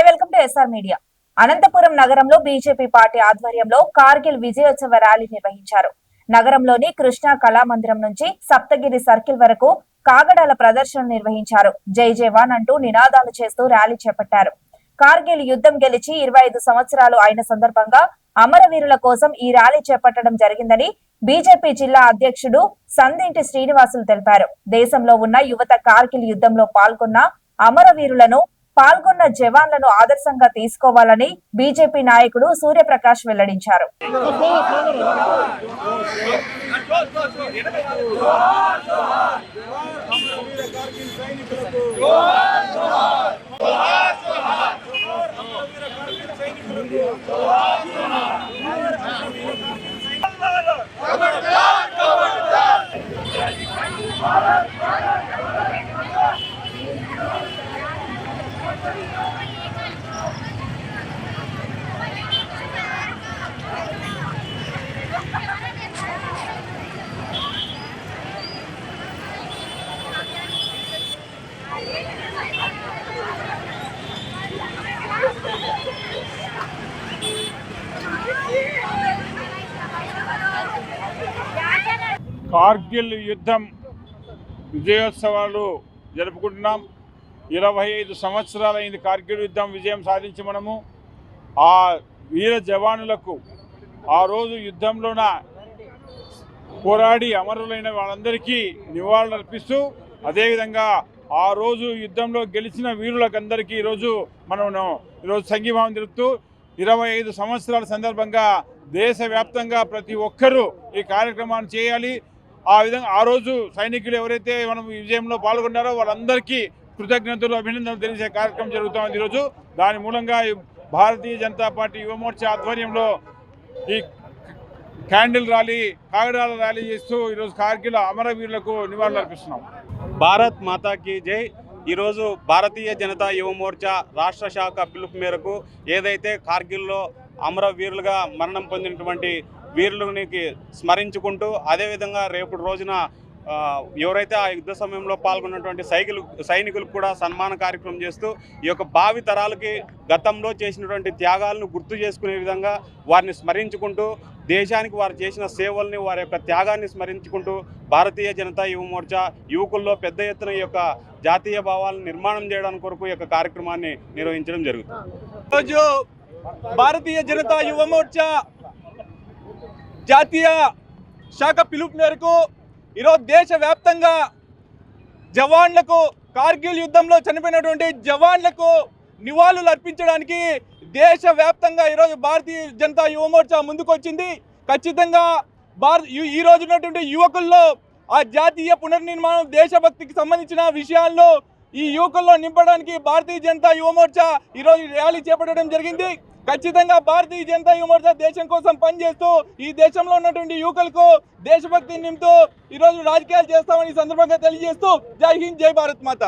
Hi welcome to S R media. Anantapuram నగరంలో BJP party ఆధ్వర్యంలో కార్గిల్ విజయోత్సవ ర్యాలీ నిర్వహించారు. నగరంలోని కృష్ణా కళామందిరం నుంచి సప్తగిరి సర్కిల్ వరకు కాగడాల ప్రదర్శన నిర్వహించారు. జై జవాన్ అంటూ నినాదాలు చేస్తూ ర్యాలీ చేపట్టారు. కార్గిల్ యుద్ధం గెలిచి ఇరవై ఐదు సంవత్సరాలు అయిన సందర్భంగా అమరవీరుల కోసం ఈ ర్యాలీ చేపట్టడం జరిగిందని బీజేపీ జిల్లా అధ్యక్షుడు సందింటి శ్రీనివాసులు తెలిపారు. దేశంలో ఉన్న యువత కార్గిల్ యుద్ధంలో పాల్గొన్న అమరవీరులను పాల్గొన్న జవాన్లను ఆదర్శంగా తీసుకోవాలని బీజేపీ నాయకుడు సూర్యప్రకాష్ వెల్లడించారు. కార్గిల్ యుద్ధం విజయోత్సవాలు జరుపుకుంటున్నాం. ఇరవై ఐదు సంవత్సరాలైంది కార్గిల్ యుద్ధం విజయం సాధించి మనము ఆ వీర జవానులకు ఆ రోజు యుద్ధంలోన పోరాడి అమరులైన వాళ్ళందరికీ నివాళులు అర్పిస్తూ అదేవిధంగా ఆ రోజు యుద్ధంలో గెలిచిన వీరులకందరికీ ఈరోజు మనం ఈరోజు సంఘీభావం తెలుపుతూ ఇరవై ఐదు సంవత్సరాల సందర్భంగా దేశవ్యాప్తంగా ప్రతి ఒక్కరూ ఈ కార్యక్రమాన్ని చేయాలి. ఆ విధంగా ఆ రోజు సైనికులు ఎవరైతే మనం విజయంలో పాల్గొన్నారో వాళ్ళందరికీ కృతజ్ఞతలు అభినందనలు తెలిసే కార్యక్రమం జరుగుతోంది ఈరోజు. దాని మూలంగా భారతీయ జనతా పార్టీ యువమోర్చా ఆధ్వర్యంలో ఈ క్యాండిల్ ర్యాలీ కాగడాల ర్యాలీ చేస్తూ ఈరోజు కార్గిల్ అమరవీరులకు నివాళులు అర్పిస్తున్నాం. భారత్ మాతాకి జై. ఈరోజు భారతీయ జనతా యువమోర్చా రాష్ట్ర శాఖ పిలుపు మేరకు ఏదైతే కార్గిల్లో అమరవీరులుగా మరణం పొందినటువంటి వీరులనికి స్మరించుకుంటూ అదేవిధంగా రేపు రోజున ఎవరైతే ఆ యుద్ధ సమయంలో పాల్గొన్నటువంటి సైకిల్ సైనికులకు కూడా సన్మాన కార్యక్రమం చేస్తూ ఈ యొక్క భావి తరాలకి గతంలో చేసినటువంటి త్యాగాలను గుర్తు చేసుకునే విధంగా వారిని స్మరించుకుంటూ దేశానికి వారు చేసిన సేవల్ని వారి యొక్క త్యాగాన్ని స్మరించుకుంటూ భారతీయ జనతా యువ మోర్చా యువకుల్లో పెద్ద ఎత్తున ఈ యొక్క జాతీయ భావాలను నిర్మాణం చేయడానికి కొరకు ఈ యొక్క కార్యక్రమాన్ని నిర్వహించడం జరుగుతుంది. రోజు భారతీయ జనతా యువ మోర్చా జాతీయ శాఖ పిలుపు మేరకు ఈరోజు దేశవ్యాప్తంగా జవాన్లకు కార్గిల్ యుద్ధంలో చనిపోయినటువంటి జవాన్లకు నివాళులు అర్పించడానికి దేశవ్యాప్తంగా ఈరోజు భారతీయ జనతా యువమోర్చా ముందుకొచ్చింది. ఖచ్చితంగా భారత ఈ- రోజు ఉన్నటువంటి యువకుల్లో ఆ జాతీయ పునర్నిర్మాణం దేశభక్తికి సంబంధించిన విషయాల్లో ఈ యువకుల్లో నింపడానికి భారతీయ జనతా యువమోర్చా ఈరోజు ర్యాలీ చేపట్టడం జరిగింది. ఖచ్చితంగా భారతీయ జనతా యువమోర్చా దేశం కోసం పనిచేస్తూ ఈ దేశంలో ఉన్నటువంటి యువకులకు దేశభక్తి నింపుతూ ఈరోజు రాజకీయాలు చేస్తామని ఈ సందర్భంగా తెలియజేస్తూ జై హింద్ జై భారత్ మాత.